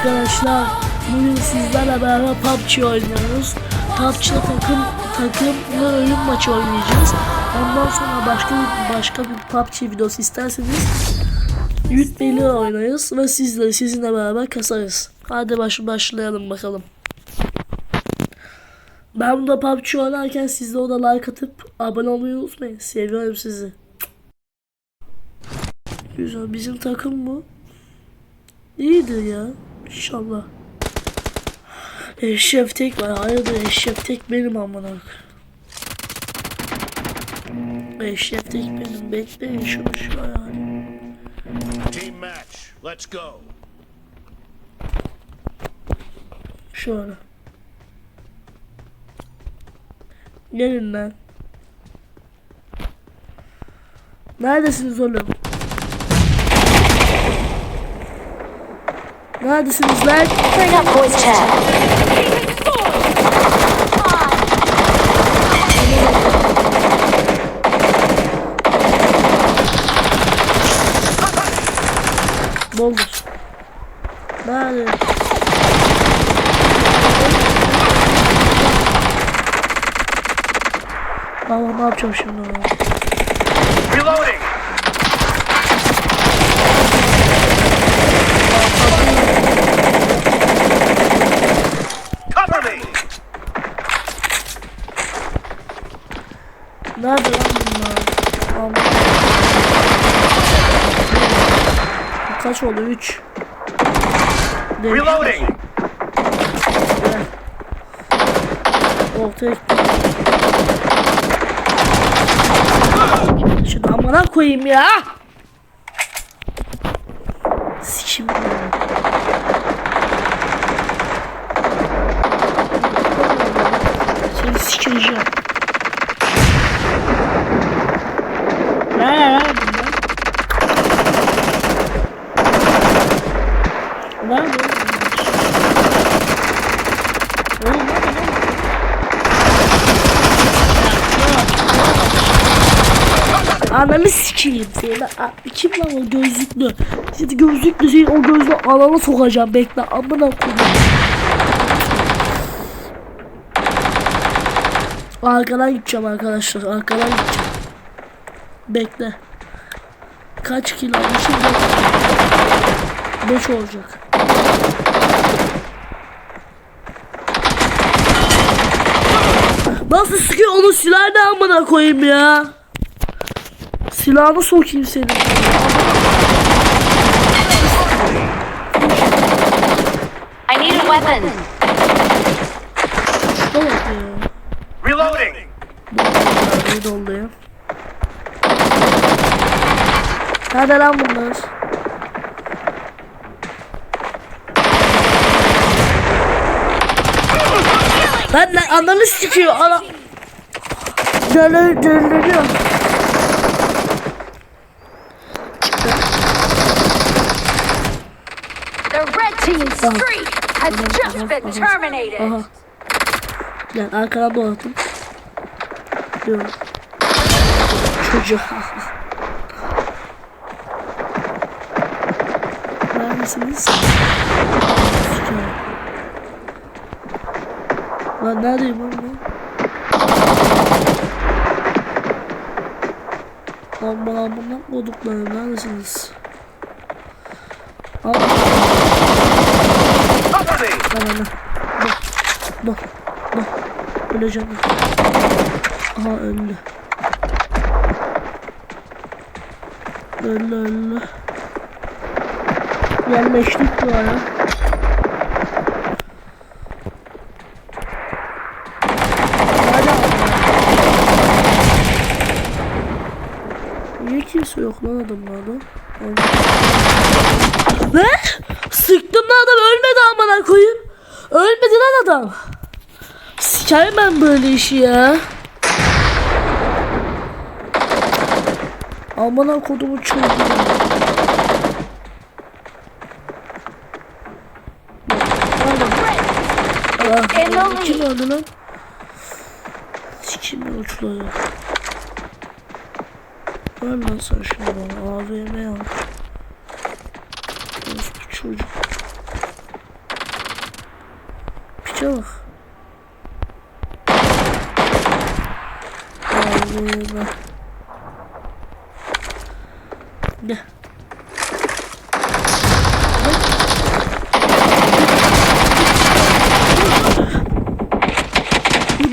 Arkadaşlar bugün sizlerle beraber PUBG oynuyoruz. PUBG'de takım takımla ölüm maçı oynayacağız. Ondan sonra başka bir başka bir PUBG videosu isterseniz Yütmeli oynayız ve sizle sizinle beraber kasarız. Hadi baş, başlayalım bakalım. Ben burada PUBG oynarken siz de o da like atıp abone olmayı unutmayın. Seviyorum sizi. Güzel bizim takım bu. İyidir ya. İnşallah. Eşref tek var. Hayırdır Eşref tek benim amına. Eşref tek benim. Bekleyin şunu şu yani. Team match. Let's go. Şöyle. Gelin lan. Neredesiniz oğlum? Neredesiniz lan? Bring up voice chat. Doldur. Nerede? Baba ne yapacağım şimdi ona? Reloading. Cover me. Nerede lan bunlar? Allah. Kaç oldu? 3. Reloading. Ortaya Şunu amına koyayım ya. Sikim. Seni sikeceğim. Ne ne ne bunlar? Nerede oğlum bunlar? Oğlum nerede lan? Ananı sikeyim seni. Kim lan o gözlüklü? Şimdi gözlüklü senin o gözlü ananı sokacağım bekle. Amına koyayım. Arkadan gideceğim arkadaşlar. Arkadan gideceğim. Bekle. Kaç kilo almışım? 5 olacak. Nasıl sıkıyor onu silah ne amına koyayım ya? Silahını sokayım senin. I need a weapon. Reloading. İyi doldu ya. Nerede lan bunlar? Ben lan ananı sikiyor ana. Dönür dönürüyor. Been terminated. Aha. Gel arkadan dolaştım. Dur. Çocuk. Neredesiniz? Lan neredeyim oğlum ben? Lan bana bundan koduklarım neredesiniz? Al Me. lan lan. Dur. Dur. Dur. Öleceğim. Aha öldü. Öldü öldü. Yerleştik bu ara. Niye kimse yok lan adamlarda? Ne? Sıktım lan adam ölmedi amına koyayım. Ölmedi lan adam. Sikerim ben böyle işi ya. Amına kodumu çocuğu. In the Ah, Kim öldü lan? Sikim uçları. Ver lan sen şunu bana. AVM al. Çocuk. Piçe bak. Gel.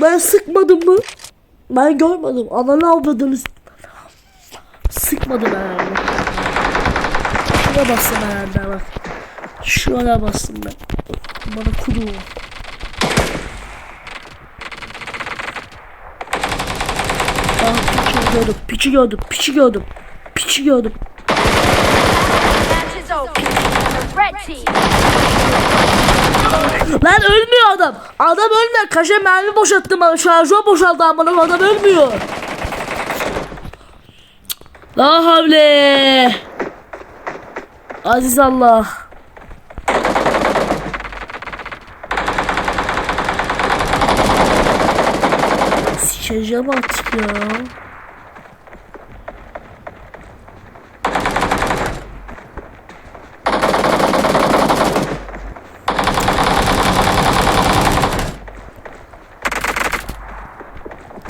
Ben sıkmadım mı? Ben görmedim. Ananı avradınız. Sıkmadım herhalde. Şuna bastım herhalde bak. Şuna bastım ben. Bana kudu. Ah piçi gördüm. Piçi gördüm. Piçi gördüm. Piçi gördüm. Lan ölmüyor adam. Adam ölmüyor. Kaşe mermi boşalttı bana. Şarjör boşalttı amına adam ölmüyor. La havle. Aziz Allah. Sikeceğim artık ya.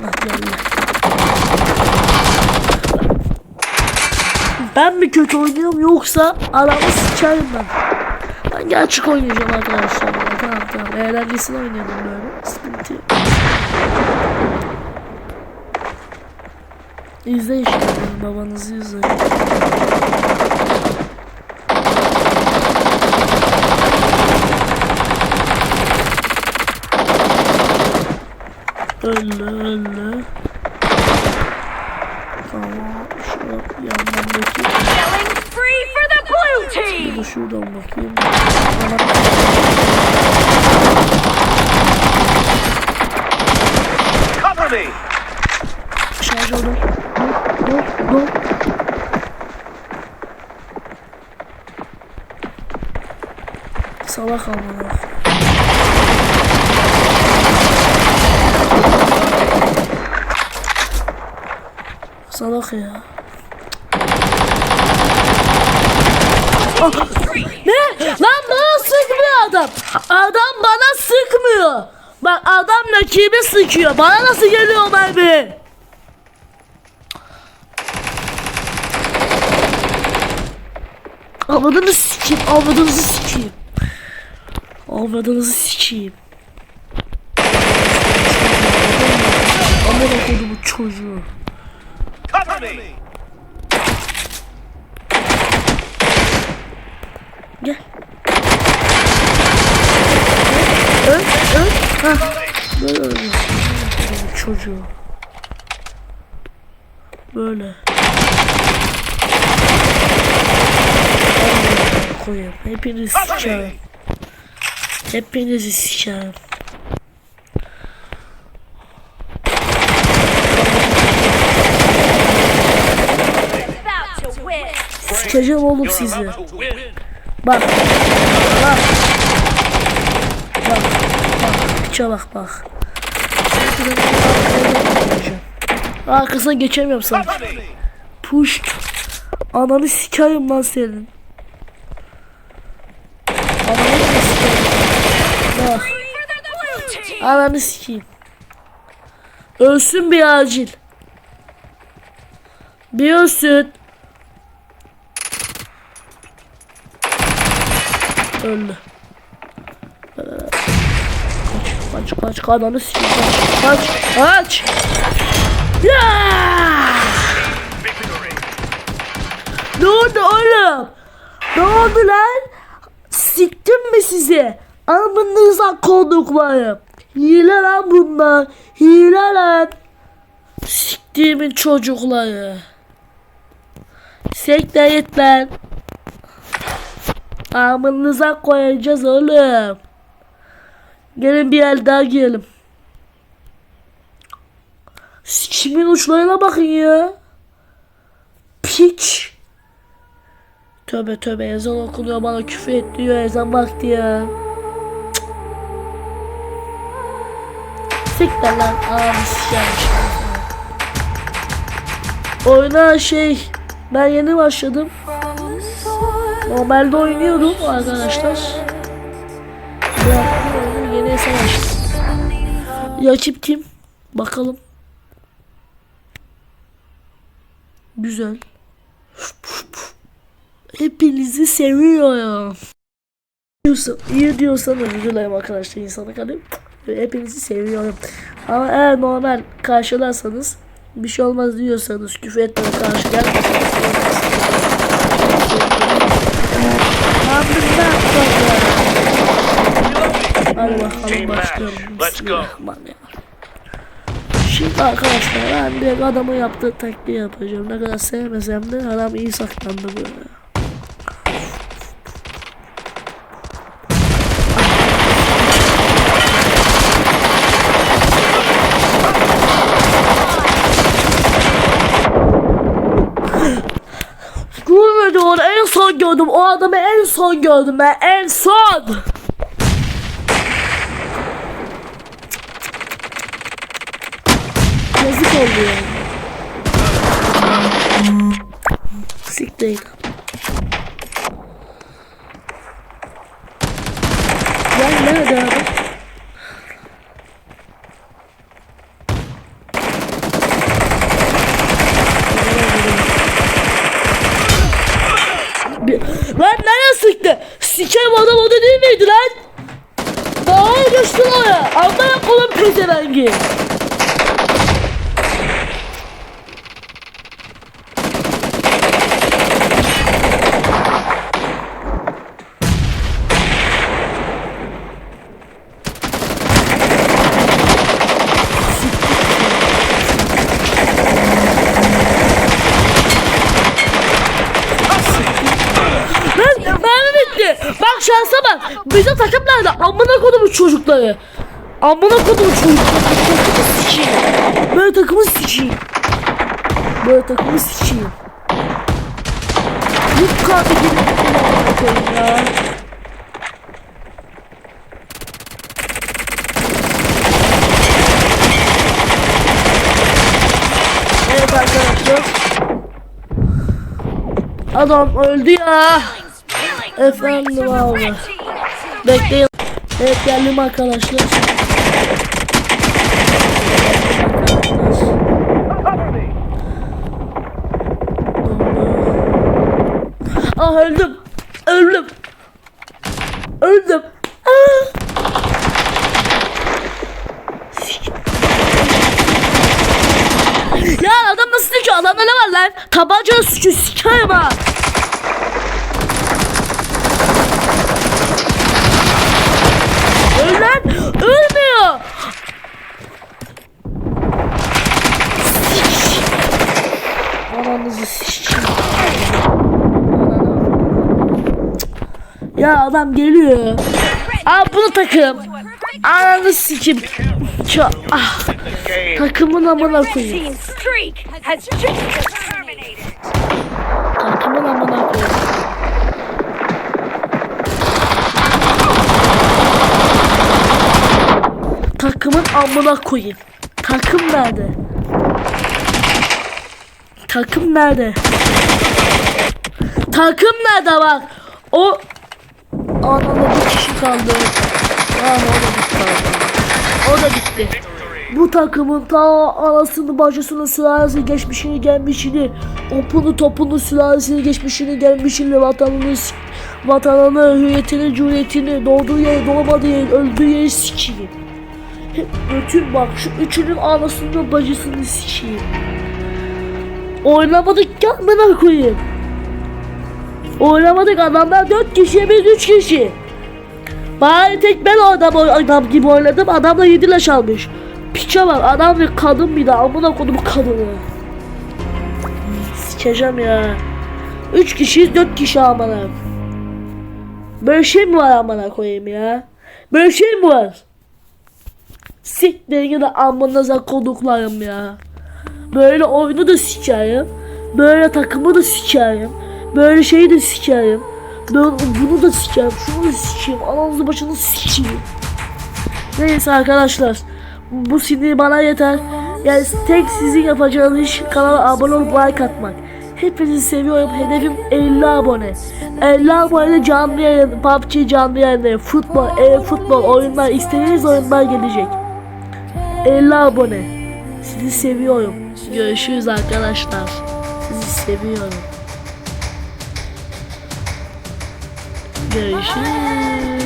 Ah. Ben mi kötü oynuyorum yoksa aramı sikerim ben. Ben gerçek oynayacağım arkadaşlar. Tamam tamam. Eğlencesini oynadım böyle. Sıkıntı yok. İzleyin şimdi babanızı izleyin. Öyle öyle. Tamam. Şu yandan bakayım. killing free for the blue team. Bir de şuradan bakayım. Cover me! Şarj oldu. Dur dur. Salak amına. Salak ya. Ah, ne? Lan bana sıkmıyor adam. Adam bana sıkmıyor. Bak adam rakibi sıkıyor. Bana nasıl geliyor mermi? Avradını sikeyim, avradınızı sikeyim. Avradınızı sikeyim. Amına koydu bu çocuğu. Gel. Öl, öl. Ha. Böyle. Bu çocuğu. Böyle. Amına koyayım. Hepinizi sikeceğim. Hepinizi win. Sikeceğim oğlum sizi. Bak. Bak. Bak. Bak. Piçe bak bak. Arkasına geçemiyorum me! Push. Ananı sikeyim lan senin. Ananı sikeyim. Bak. Ananı sikeyim. Ölsün bir acil. Bir ölsün. Öldü. Kaç kaç kaç ananı sikeyim kaç kaç. Ya! Ne oldu oğlum? Ne oldu lan? Siktim mi sizi? Amınıza koduklarım. Hile lan bunlar. Hile lan. Siktiğimin çocukları. Sekte git lan. Amınıza koyacağız oğlum. Gelin bir el daha girelim. Sikimin uçlarına bakın ya. Piç. Tövbe tövbe ezan okunuyor bana küfür et ezan ya. Cık. Siktir lan sikermiş. Oyuna şey ben yeni başladım. Normalde oynuyordum arkadaşlar. Bıraktım yeni hesap açtım. Kim? Bakalım. Güzel. Hepinizi seviyorum. Diyorsa, iyi diyorsan özür dilerim arkadaşlar insana kadar. Hepinizi seviyorum. Ama eğer normal karşılarsanız bir şey olmaz diyorsanız küfür etmeye karşı gelmezseniz Hadi bakalım başlayalım. Bismillahirrahmanirrahim. Şimdi arkadaşlar ben bir adamın yaptığı taktiği yapacağım. Ne kadar sevmesem de adam iyi saklandı böyle. Görmedi onu en gördüm. O adamı en son gördüm ben en son. Yazık oldu ya. Siktir. Ya nerede abi? Bir- Lan nereye sıktı? Sikerim adam o da değil miydi lan? Daha geçtin oraya. Amma oğlum pezevengi. Lan mermi bitti. Bak şansa bak. Bizim takım nerede? Amına kodumu çocukları. Amına kodumu çocukları. Takımı sikeyim. Böyle takımı sikeyim. Böyle takımı sikeyim. Bu kadar bir ya. Arkadaşlar. Adam öldü ya. Efendim abi. Bekleyin. Evet geldim arkadaşlar. Ah. Öldüm. Öldüm. Ah. Ya adam nasıl sıkıyor? Adamda ne var lan? Tabancayla sıkıyor. Sikerim ha. Öl lan. Ölmüyor. Sik. Ananızı sikeyim. Ya adam geliyor. Aa bunu takım. Ananı sikim. Çok ah takımın amına koyayım. Takımın amına koyayım. Takımın amına koyayım. Takım nerede? Takım nerede? Takım nerede bak? O Ananı bir kişi kaldı. Yani o da bitti. O da bitti. Bu takımın ta anasını bacısını sülalesi geçmişini gelmişini opunu topunu sülalesini geçmişini gelmişini vatanını vatanını hüviyetini cumhuriyetini doğduğu yeri doğmadığı yeri öldüğü yeri sikeyim. Hep bütün bak şu üçünün anasını bacısını sikeyim. Oynamadık ya amına koyayım. Oynamadık adamlar dört kişi biz üç kişi. Bari tek ben o adam, adam gibi oynadım adam da yedi leş almış. Piçe bak adam ve kadın bir de amına kodum kadını. Sikeceğim ya. Üç kişiyiz dört kişi amına. Böyle şey mi var amına koyayım ya? Böyle şey mi var? Siktir yine amınıza koduklarım ya. Böyle oyunu da sikerim. Böyle takımı da sikerim. Böyle şeyi de sikerim. Böyle bunu da sikerim. Şunu da sikeyim. Ananızı başını sikeyim. Neyse arkadaşlar. Bu sinir bana yeter. Yani tek sizin yapacağınız iş kanala abone olup like atmak. Hepinizi seviyorum. Hedefim 50 abone. 50 abone canlı yayın, PUBG canlı yayınları, futbol, e futbol oyunlar, istediğiniz oyunlar gelecek. 50 abone. Sizi seviyorum. Görüşürüz arkadaşlar. Sizi seviyorum. Görüşürüz.